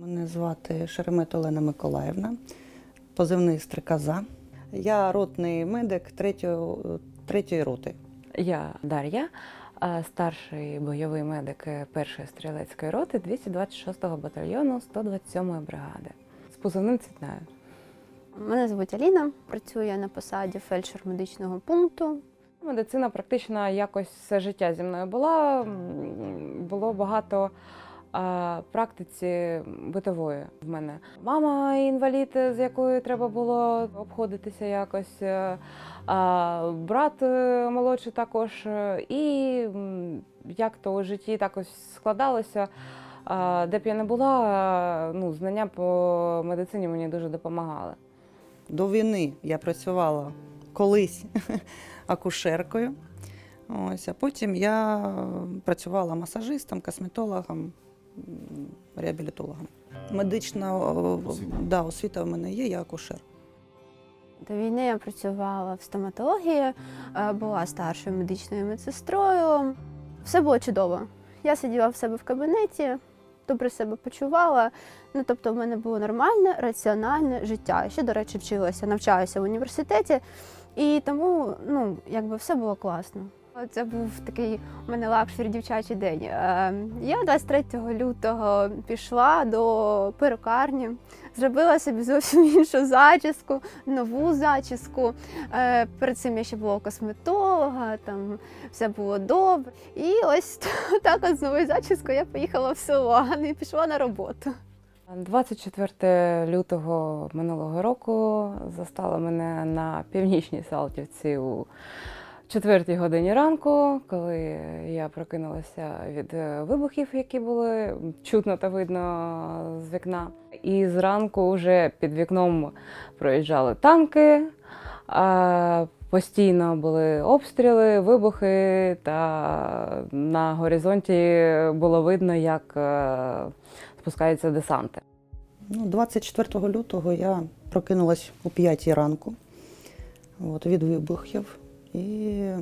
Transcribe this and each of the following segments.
Мене звати Шеремет Олена Миколаївна, позивний стрикоза. Я ротний медик третьої, третьої роти. Я Дар'я, старший бойовий медик першої стрілецької роти 226-го батальйону 127-ї бригади. З позивним цвітнаю. Мене звуть Аліна, працюю я на посаді фельдшер медичного пункту. Медицина практично якось все життя зі мною була. Було багато практиці битової в мене. Мама інвалід, з якою треба було обходитися якось. е, брат е, молодший також. е, І як то у житті так ось складалося. Де б я не була, ну, знання по медицині мені дуже допомагали. До війни я працювала колись акушеркою. Ось, а потім я працювала масажистом, косметологом, реабілітологом. Медична Освіта. да, освіта в мене є, я акушер. До війни я працювала в стоматології, е, була старшою медичною медсестрою. Все було чудово. Я сиділа в себе в кабінеті, добре себе почувала. Ну, тобто, в мене було нормальне, раціональне життя. Ще, до речі, вчилася, навчалася в університеті, і тому ну, якби все було класно. Це був такий у мене лакшері дівчачий день. Е, Я 23 лютого пішла до перукарні, зробила собі зовсім іншу зачіску, нову зачіску. Е, Перед цим я ще була косметолога, там все було добре. І ось так от з новою зачіскою я поїхала в село, не пішла на роботу. 24 лютого минулого року застала мене на північній Салтівці у четвертій годині ранку, коли я прокинулася від е, вибухів, які були чутно та видно з вікна. І зранку вже під вікном проїжджали танки. Постійно були обстріли, вибухи, та на горизонті було видно, як е, спускаються десанти. Ну, 24 лютого я прокинулась о 5 ранку от, від вибухів і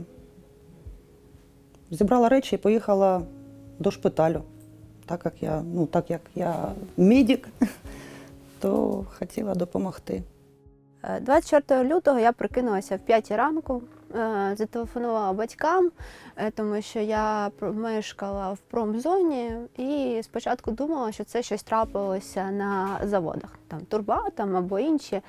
зібрала речі і поїхала до шпиталю. Так як я, ну, так як я медик, то хотіла допомогти. Е, 24 лютого я прокинулася в 5 ранку, е, зателефонувала батькам, е, тому що я мешкала в промзоні і спочатку думала, що це щось трапилося на заводах, там Турбатам або інші.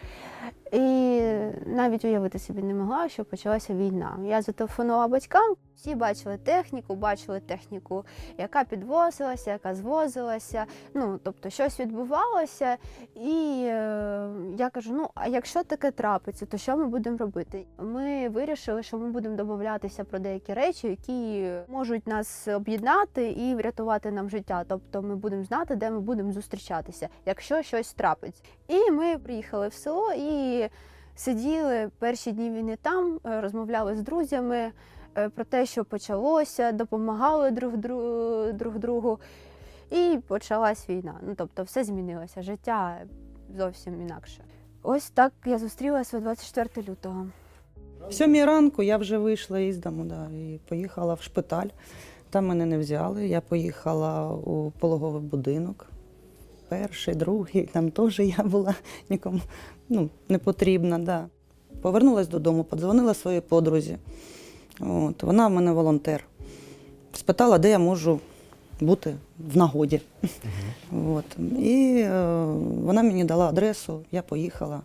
І навіть уявити собі не могла, що почалася війна. Я зателефонувала батькам, всі бачили техніку, бачили техніку, яка підвозилася, яка звозилася. Ну, тобто щось відбувалося. І е, я кажу: ну, а якщо таке трапиться, то що ми будемо робити? Ми вирішили, що ми будемо домовлятися про деякі речі, які можуть нас об'єднати і врятувати нам життя. Тобто ми будемо знати, де ми будемо зустрічатися, якщо щось трапиться. І ми приїхали в село і сиділи перші дні війни там, е, розмовляли з друзями е, про те, що почалося, допомагали друг, друг другу. І почалась війна. Ну тобто, все змінилося, життя зовсім інакше. Ось так я зустрілася 24 лютого. В сьомій ранку я вже вийшла із дому да, і поїхала в шпиталь. Там мене не взяли. Я поїхала у пологовий будинок. Перший, другий, там теж я була нікому ну, не потрібна. Да. Повернулась додому, подзвонила своїй подрузі. От, вона в мене волонтер. Спитала, де я можу бути в нагоді. От. І е, вона мені дала адресу, я поїхала,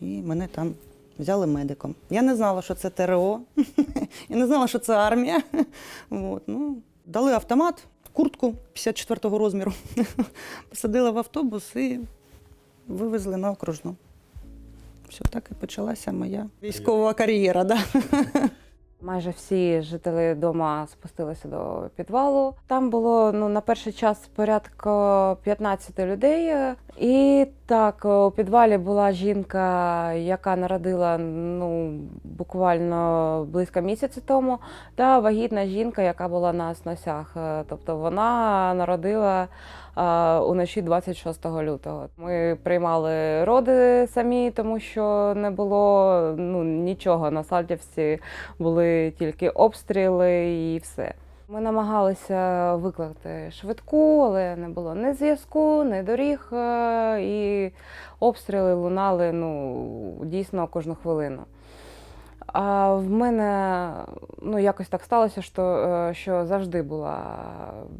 і мене там взяли медиком. Я не знала, що це ТРО, я не знала, що це армія. От, ну, дали автомат, куртку 54-го розміру, посадила в автобус і вивезли на окружну. Все, так і почалася моя військова кар'єра. Да. Майже всі жителі дома спустилися до підвалу. Там було ну на перший час порядка 15 людей. І так, у підвалі була жінка, яка народила ну буквально близько місяця тому, та вагітна жінка, яка була на сносях. Е, Тобто вона народила а, уночі 26 лютого. Ми приймали роди самі, тому що не було ну нічого на Сальдівці були тільки обстріли і все. Ми намагалися викликати швидку, але не було ні зв'язку, ні доріг, е, і обстріли лунали ну, дійсно кожну хвилину. А в мене ну, якось так сталося, що, е, що завжди була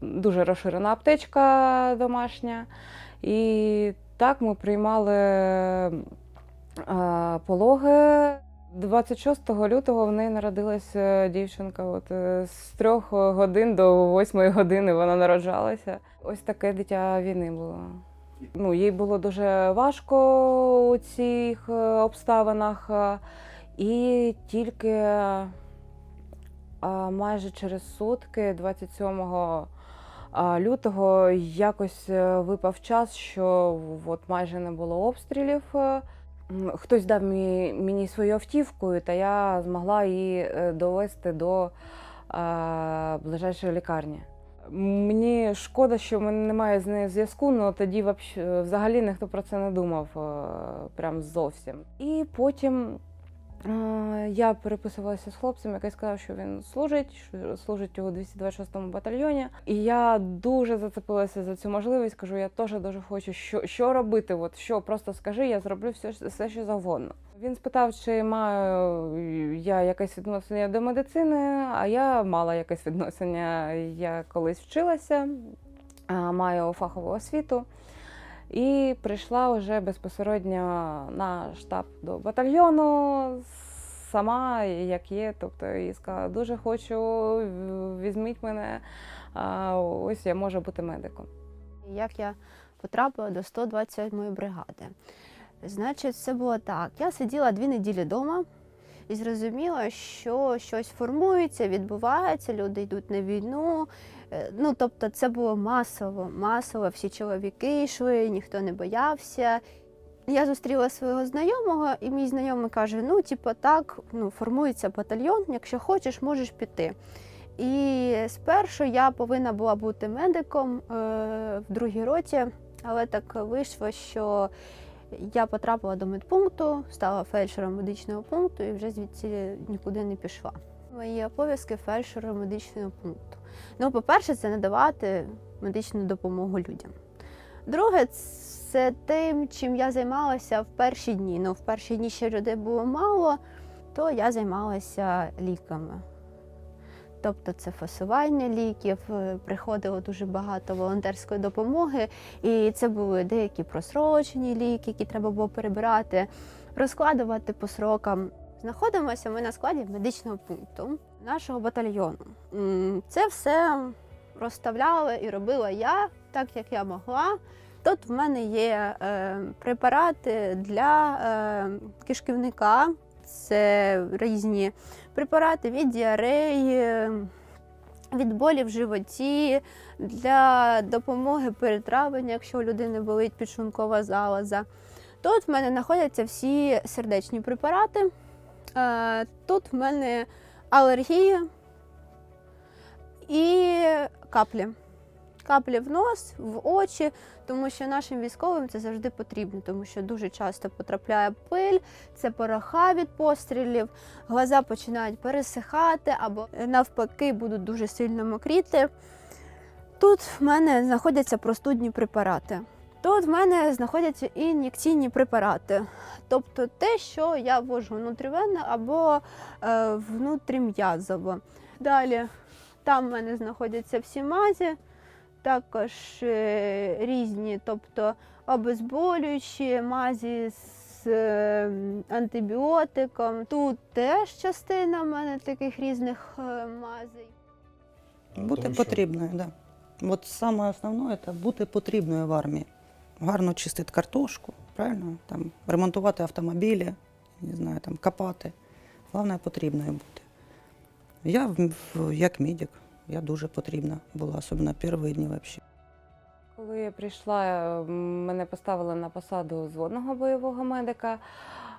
дуже розширена аптечка домашня. І так ми приймали е, пологи. 26 лютого в неї народилася дівчинка. От е, з трьох годин до восьмої години вона народжалася. Ось таке дитя війни було. Ну, їй було дуже важко у цих е, обставинах. е, І тільки майже через сутки, 27 лютого, якось випав час, що от майже не було обстрілів. Хтось дав мені, свою автівку, та я змогла її е, довести до ближайшої лікарні. Мені шкода, що в мене немає з нею зв'язку, але тоді взагалі ніхто про це не думав е, прям зовсім. І потім я переписувалася з хлопцем, який сказав, що він служить, що служить у 226-му батальйоні. І я дуже зацепилася за цю можливість. Кажу, я теж дуже хочу, що, що робити. От що, просто скажи, я зроблю все, все, що завгодно. Він спитав, чи маю я якесь відношення до медицини, а я мала якесь відношення. Я колись вчилася, маю фахову освіту. І прийшла вже безпосередньо на штаб до батальйону сама, як є. Тобто, і сказала, дуже хочу, візьміть мене, ось я можу бути медиком. Як я потрапила до 127-ї бригади. Значить, це було так. Я сиділа дві неділі вдома і зрозуміла, що щось формується, відбувається, люди йдуть на війну. Е, Ну, тобто, це було масово, масово. Всі чоловіки йшли, ніхто не боявся. Я зустріла свого знайомого, і мій знайомий каже: ну, типу, так, ну, формується батальйон, якщо хочеш, можеш піти. І спершу я повинна була бути медиком е, в другій роті, але так вийшло, що я потрапила до медпункту, стала фельдшером медичного пункту і вже звідси нікуди не пішла. Мої обов'язки фельдшера медичного пункту. Ну, по-перше, це надавати медичну допомогу людям. Друге, це тим, чим я займалася в перші дні. Ну, в перші дні ще людей було мало, то я займалася ліками. Тобто це фасування ліків, е, приходило дуже багато волонтерської допомоги, і це були деякі просрочені ліки, які треба було перебирати, розкладувати по срокам. Знаходимося ми на складі медичного пункту нашого батальйону. Це все розставляла і робила я так, як я могла. Тут в мене є е, препарати для е, кишківника, це різні препарати від діареї, від болі в животі, для допомоги перетравлення, якщо у людини болить підшлункова залоза. Тут в мене знаходяться всі сердечні препарати. Е, Тут в мене алергія і каплі. Каплі в нос, в очі, тому що нашим військовим це завжди потрібно, тому що дуже часто потрапляє пиль, це пороха від пострілів, глаза починають пересихати або навпаки будуть дуже сильно мокріти. Тут в мене знаходяться простудні препарати. Тут в мене знаходяться ін'єкційні препарати, тобто те, що я ввожу внутрівенно або е, внутрім'язово. Далі там в мене знаходяться всі мазі, також е, різні, тобто обезболюючі мазі з е, антибіотиком. Тут теж частина в мене таких різних е, мазей. Бути потрібною, так. Да. От саме основне це бути потрібною в армії. Гарно чистити картошку, правильно? Там, ремонтувати автомобілі, не знаю, там, копати. Головне потрібною бути. Я як медик, я дуже потрібна була, особливо перші дні взагалі. Коли я прийшла, мене поставили на посаду зводного бойового медика,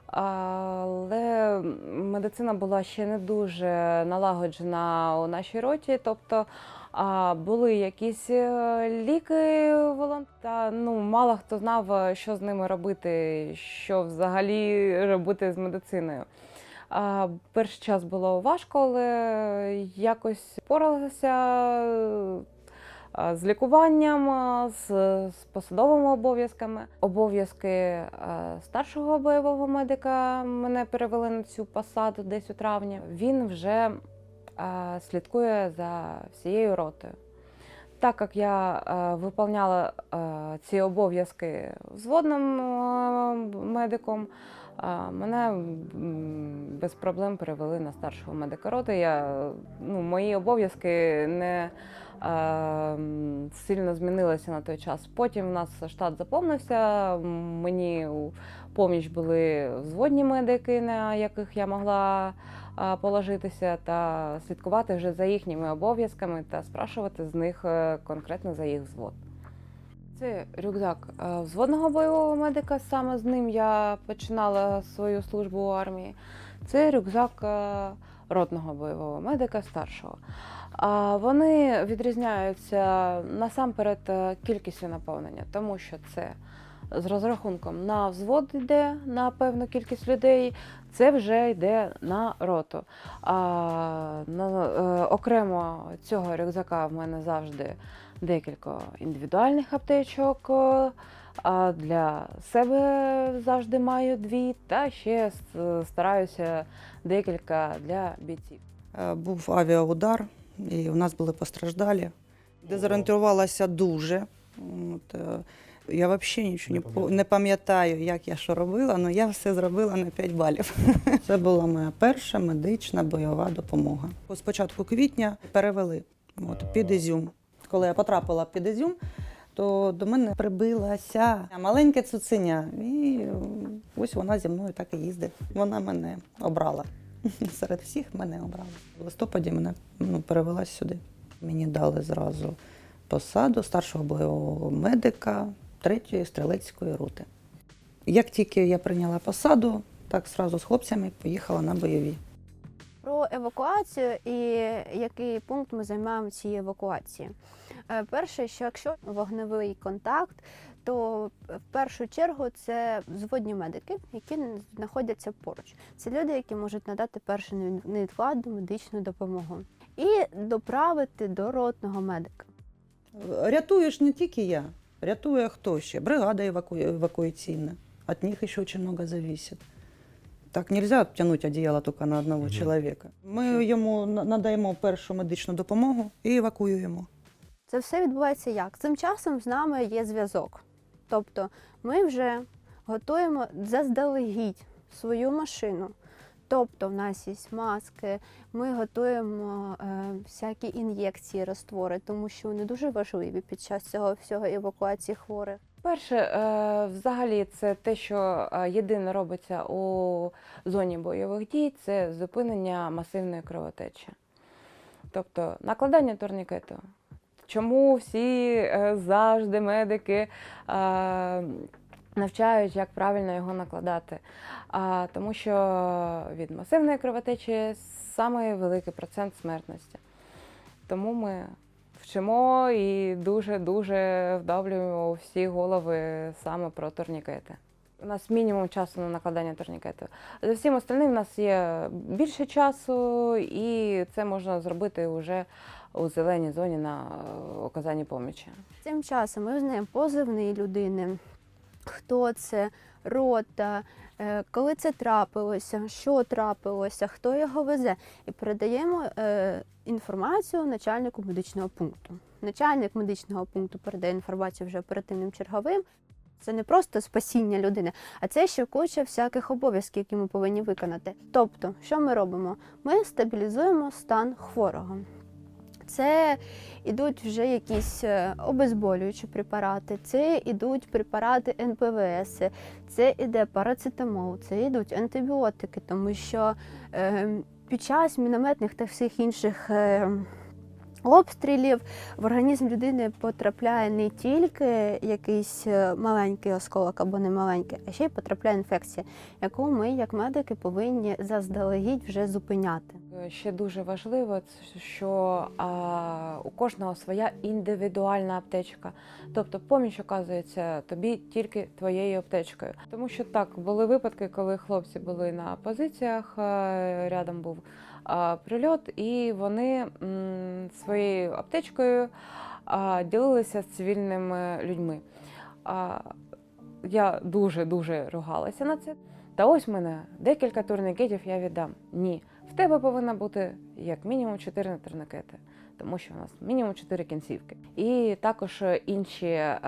але медицина була ще не дуже налагоджена у нашій роті. Тобто а, були якісь е, ліки волонта. Ну, мало хто знав, е, що з ними робити, що взагалі робити з медициною. А, перший час було важко, але якось впоралася а, з лікуванням, з, з посадовими обов'язками. Обов'язки старшого бойового медика мене перевели на цю посаду десь у травні. Він вже слідкує за всією ротою. Так як я е, виповняла е, ці обов'язки взводним е, медиком, мене без проблем перевели на старшого медика роти. Я, ну, мої обов'язки не сильно змінилися на той час. Потім у нас штат заповнився. Мені у поміч були взводні медики, на яких я могла положитися та слідкувати вже за їхніми обов'язками та спрашувати з них е, конкретно за їх взвод. Це рюкзак е, взводного бойового медика. Саме з ним я починала свою службу у армії. Це рюкзак е, ротного бойового медика старшого. А Вони відрізняються насамперед е, кількістю наповнення, тому що це з розрахунком на взвод йде на певну кількість людей, це вже йде на роту. А на, е, окремо цього рюкзака в мене завжди декілька індивідуальних аптечок. А для себе завжди маю дві, та ще стараюся декілька для бійців. Е, Був авіаудар, і у нас були постраждалі. Дезорієнтувалася дуже. От, е, я взагалі нічого Не не, пам'ятаю. як я що робила, але я все зробила на 5 балів. Це була моя перша медична бойова допомога. З початку квітня перевели от, під Ізюм. Коли я потрапила під Ізюм, то до мене прибилася маленьке цуценя. І е, ось вона зі мною так і їздить. Вона мене обрала. Серед всіх мене обрали. В листопаді мене ну, перевела сюди. Мені дали зразу посаду старшого бойового медика третьої стрілецької роти. Як тільки я прийняла посаду, так зразу з хлопцями поїхала на бойові. Про евакуацію і який пункт ми займаємо в цій евакуації. Е, Перше, що якщо вогневий контакт, то в першу чергу це взводні медики, які знаходяться поруч. Це люди, які можуть надати першу невідкладну медичну допомогу і доправити до ротного медика. Рятуєш не тільки я, рятує хто ще? Бригада еваку... евакуаційна. От них ще дуже много зависит. Так нельзя тягнути одіяло тільки на одного Мгм. чоловіка. Ми йому надаємо першу медичну допомогу і евакуюємо. Це все відбувається як? Цим часом з нами є зв'язок. Тобто ми вже готуємо заздалегідь свою машину. Тобто в нас є маски, ми готуємо е, всякі ін'єкції, роствори, тому що вони дуже важливі під час цього всього евакуації хворих. Перше, е, взагалі, це те, що е, єдине робиться у зоні бойових дій, це зупинення масивної кровотечі. Тобто накладання турнікету. Чому всі е, завжди медики навчають, як правильно його накладати? Тому що від масивної кровотечі самий великий процент смертності. Тому ми вчимо і дуже-дуже вдавлюємо всі голови саме про турнікети. У нас мінімум часу на накладання турнікетів. За всім остальним у нас є більше часу, і це можна зробити вже у зеленій зоні на е, оказанні помічі. Цим часом ми знаємо позивний людини, хто це, рота, е, коли це трапилося, що трапилося, хто його везе, і передаємо е, інформацію начальнику медичного пункту. Начальник медичного пункту передає інформацію вже оперативним черговим. Це не просто спасіння людини, а це ще куча всяких обов'язків, які ми повинні виконати. Тобто, що ми робимо? Ми стабілізуємо стан хворого. Це ідуть вже якісь е, обезболюючі препарати, це ідуть препарати НПВС, це іде парацетамол, це йдуть антибіотики, тому що е, під час мінометних та всіх інших е, обстрілів в організм людини потрапляє не тільки якийсь маленький осколок або не маленький, а ще й потрапляє інфекція, яку ми, як медики, повинні заздалегідь вже зупиняти. Ще дуже важливо, що а, у кожного своя індивідуальна аптечка. Тобто поміч оказується тобі тільки твоєю аптечкою. Тому що так були випадки, коли хлопці були на позиціях, а, рядом був а, прильот, і вони м, своєю аптечкою а, ділилися з цивільними людьми. А, я дуже дуже ругалася на це. Та ось мене декілька турнікетів я віддам. Ні, в тебе повинно бути як мінімум 4 турнікети, тому що у нас мінімум 4 кінцівки. І також інші е,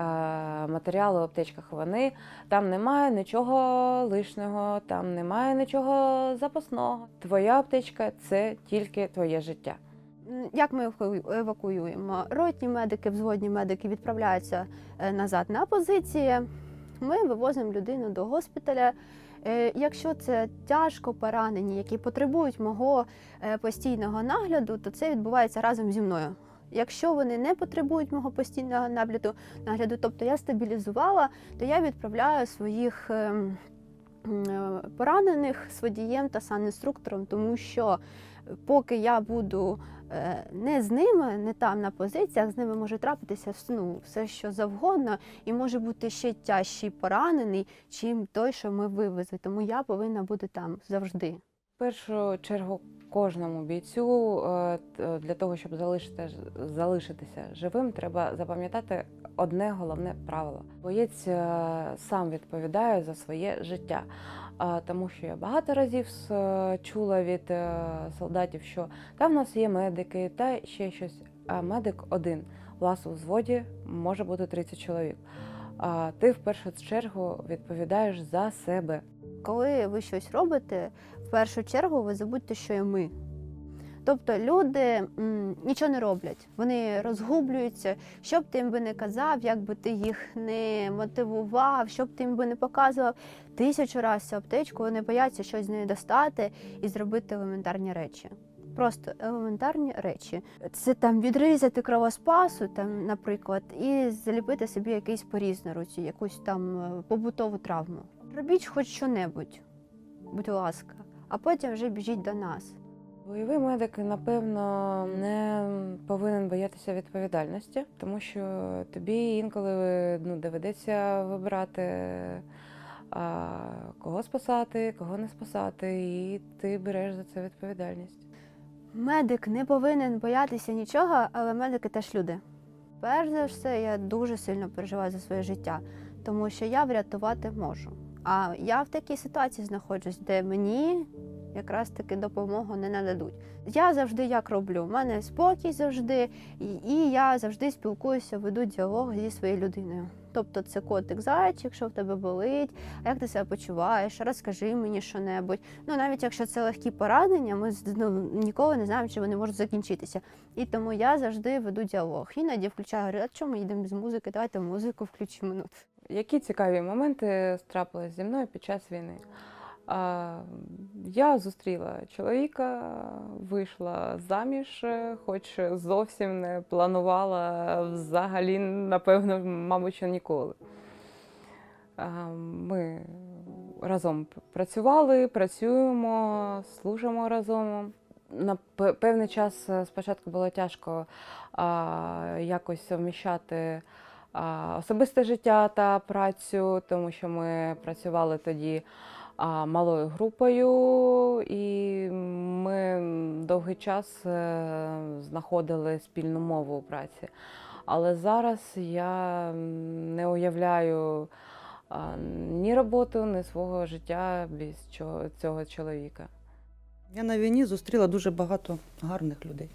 матеріали в аптечках вони там немає нічого лишнього, там немає нічого запасного. Твоя аптечка це тільки твоє життя. Як ми еваку- евакуюємо? Ротні медики, взводні медики відправляються е, назад на позиції. Ми вивозимо людину до госпіталя. Е, Якщо це тяжко поранені, які потребують мого е, постійного нагляду, то це відбувається разом зі мною. Якщо вони не потребують мого постійного нагляду, нагляду, тобто я стабілізувала, то я відправляю своїх ем, е, поранених з водієм та санінструктором, тому що поки я буду не з ними, не там на позиціях, з ними може трапитися ну, все, що завгодно, і може бути ще тяжчий поранений, чим той, що ми вивезли. Тому я повинна бути там завжди. В першу чергу кожному бійцю е, для того, щоб залишити, залишитися живим, треба запам'ятати одне головне правило. Боєць е, сам відповідає за своє життя. Тому що я багато разів чула від е, солдатів, що там в нас є медики та ще щось. А медик один. У вас у взводі може бути 30 чоловік. А ти в першу чергу відповідаєш за себе. Коли ви щось робите, в першу чергу ви забудьте, що і ми. Тобто люди м, нічого не роблять, вони розгублюються. Що б ти їм би не казав, як би ти їх не мотивував, що б ти їм би не показував тисячу разів цю аптечку, вони бояться щось з неї достати і зробити елементарні речі. Просто елементарні речі. Це там відрізати кровоспасу, там, наприклад, і заліпити собі якийсь поріз на руці, якусь там е, побутову травму. Робіть хоч що-небудь, будь ласка, а потім вже біжіть до нас. Бойовий медик, напевно, не повинен боятися відповідальності, тому що тобі інколи ну, доведеться вибирати, а, кого спасати, кого не спасати, і ти береш за це відповідальність. Медик не повинен боятися нічого, але медики теж люди. Перш за все, я дуже сильно переживаю за своє життя, тому що я врятувати можу. А я в такій ситуації знаходжусь, де мені якраз таки допомогу не нададуть. Я завжди як роблю. У мене спокій завжди, і, я завжди спілкуюся, веду діалог зі своєю людиною. Тобто це котик зайчик, що в тебе болить, а як ти себе почуваєш, розкажи мені що-небудь. Ну, навіть якщо це легкі поранення, ми ну, ніколи не знаємо, чи вони можуть закінчитися. І тому я завжди веду діалог. Іноді включаю, говорю, а чому їдемо без музики? Давайте музику включимо. Ну, Які цікаві моменти трапились зі мною під час війни? Я зустріла чоловіка, вийшла заміж, хоч зовсім не планувала взагалі, напевно, мабуть, що ніколи. Ми разом працювали, працюємо, служимо разом. На певний час спочатку було тяжко якось совміщати а, особисте життя та працю, тому що ми працювали тоді малою групою, і ми довгий час е, знаходили спільну мову у праці. Але зараз я не уявляю ні роботу, ні свого життя без цього чоловіка. Я на війні зустріла дуже багато гарних людей,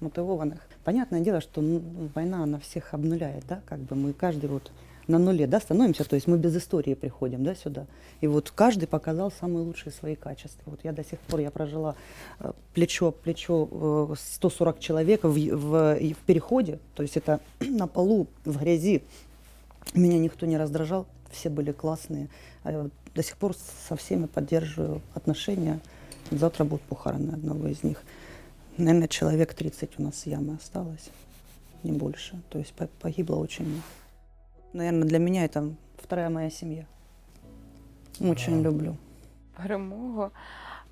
мотивованих. Понятное дело, что война, она всех обнуляет, да, как бы мы каждый вот на нуле, да, становимся, то есть мы без истории приходим, да, сюда. И вот каждый показал самые лучшие свои качества. Вот я до сих пор, я прожила э, плечо к плечу э, 140 человек в, в, и в переходе, то есть это на полу, в грязи. Меня никто не раздражал, все были классные. А я до сих пор со всеми поддерживаю отношения. Завтра будут похороны одного из них. Наверное, человек 30 у нас ямы осталось, не больше. То есть погибло очень много. Наверное, для меня это вторая моя семья. Очень люблю. перемогу.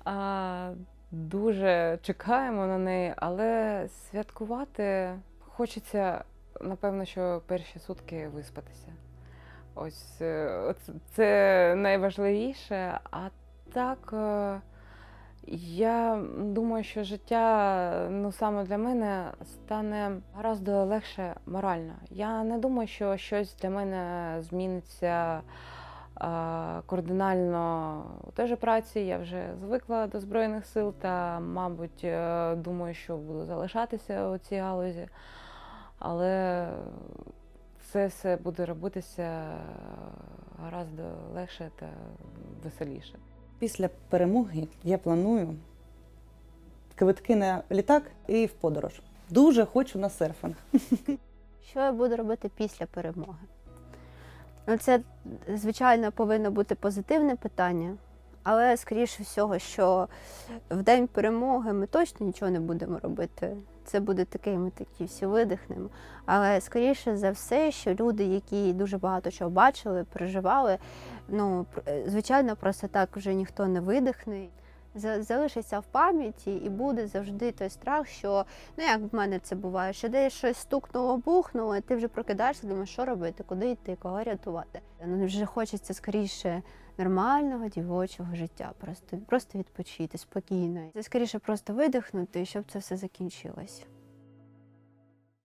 А, дуже чекаємо на неї, але святкувати хочеться, напевно, що перші сутки виспатися. Ось е, це найважливіше. А так, е, я думаю, що життя ну, саме для мене стане гораздо легше морально. Я не думаю, що щось для мене зміниться кардинально у же праці. Я вже звикла до Збройних сил та, мабуть, е, думаю, що буду залишатися у цій галузі. Але це все буде робитися гораздо легше та веселіше. Після перемоги я планую квитки на літак і в подорож. Дуже хочу на серфинг. Що я буду робити після перемоги? Ну, це, звичайно, повинно бути позитивне питання, але скоріше всього, що в день перемоги ми точно нічого не будемо робити. Це буде таке, ми такі всі видихнемо. Але скоріше за все, що люди, які дуже багато чого бачили, переживали, ну, пр- звичайно, просто так вже ніхто не видихне. Залишиться в пам'яті і буде завжди той страх, що Ну, як в мене це буває, що десь щось стукнуло, бухнуло, і ти вже прокидаєшся, думаєш, що робити, куди йти, кого рятувати. Ну вже хочеться скоріше нормального дівочого життя, просто, просто відпочити спокійно. Це скоріше просто видихнути, щоб це все закінчилось.